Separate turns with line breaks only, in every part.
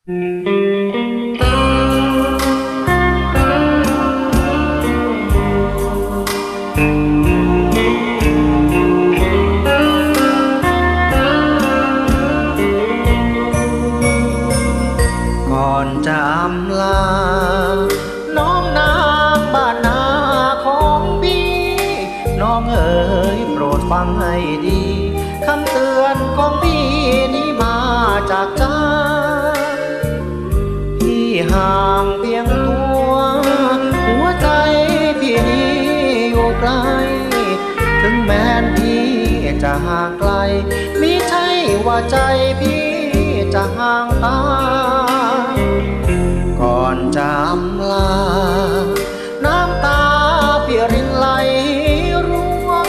ก่อนจะอำลา น้องนางบ้านนาของพี่ น้องเอ๋ยโปรดฟังให้ดี คำเตือนของพี่นี้มาจากใจ ห่างเพียงตัว หัวใจพี่นี้อยู่ไกล ถึงแม้นพี่จะห่างไกลมิใช่ว่าใจพี่จะห่างตา ก่อนจะอำลา น้ำตาพี่รินไหลร่วง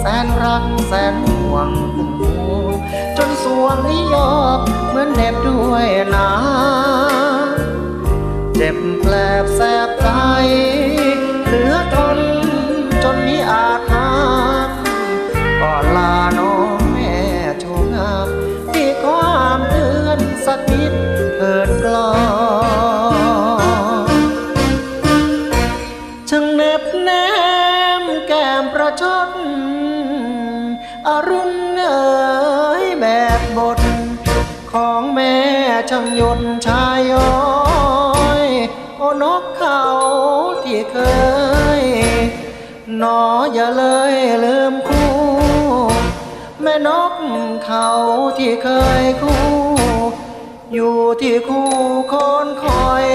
แสนรักแสนห่วงพุ่มพวงจนสวงนี้ยอบเหมือนเหน็บด้วยน้ำ เจ็บแปลบแสบใจเหลือทนจนมิอาจห้ามก่อนลาน้องแม่โชมงามที่ความเตือนสักนิดเถิดกลอช่างเน็บแนมแก้มประชดอรุณเอ๋ยแบบบท ของแม่ช่างยนต์ชายอย โอนกเขาที่เคยหนออย่าเลยลืมคู่ แม่นกเขาที่เคยคู่ อยู่ที่คู่คนคอย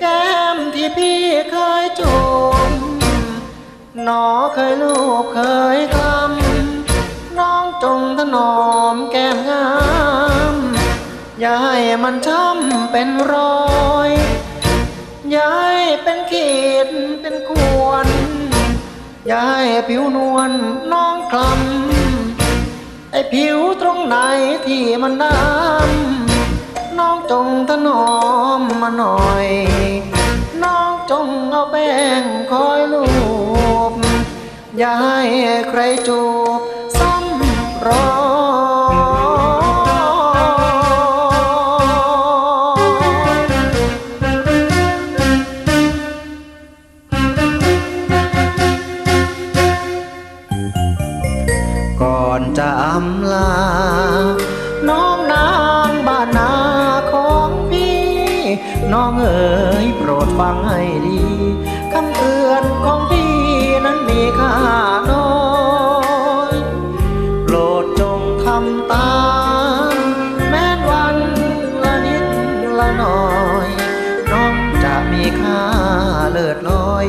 แก้มที่พี่เคยจูบหนอเคยลูบเคยคลำน้องจงถนอมแก้มงาม อย่าให้มันช้ำเป็นรอย ย่าให้เป็นขีดเป็นขวนย่าให้ผิวนวลน้องคลำไอผิวตรงไหนที่มันดำน้องจงถนอมมาหน่อย น้องจงเอาแป้งคอยลูบอย่าให้ใครจูบซ้ำรอย อนจะอำลา น้องนางบ้านนาของพี่ น้องเอ๋ยโปรดฟังให้ดีคำเตือนของพี่นั้นมีค่าน้อยโปรดจงทำตามแม้นวันละนิดละหน่อย น้องจะมีค่าเลิศลอย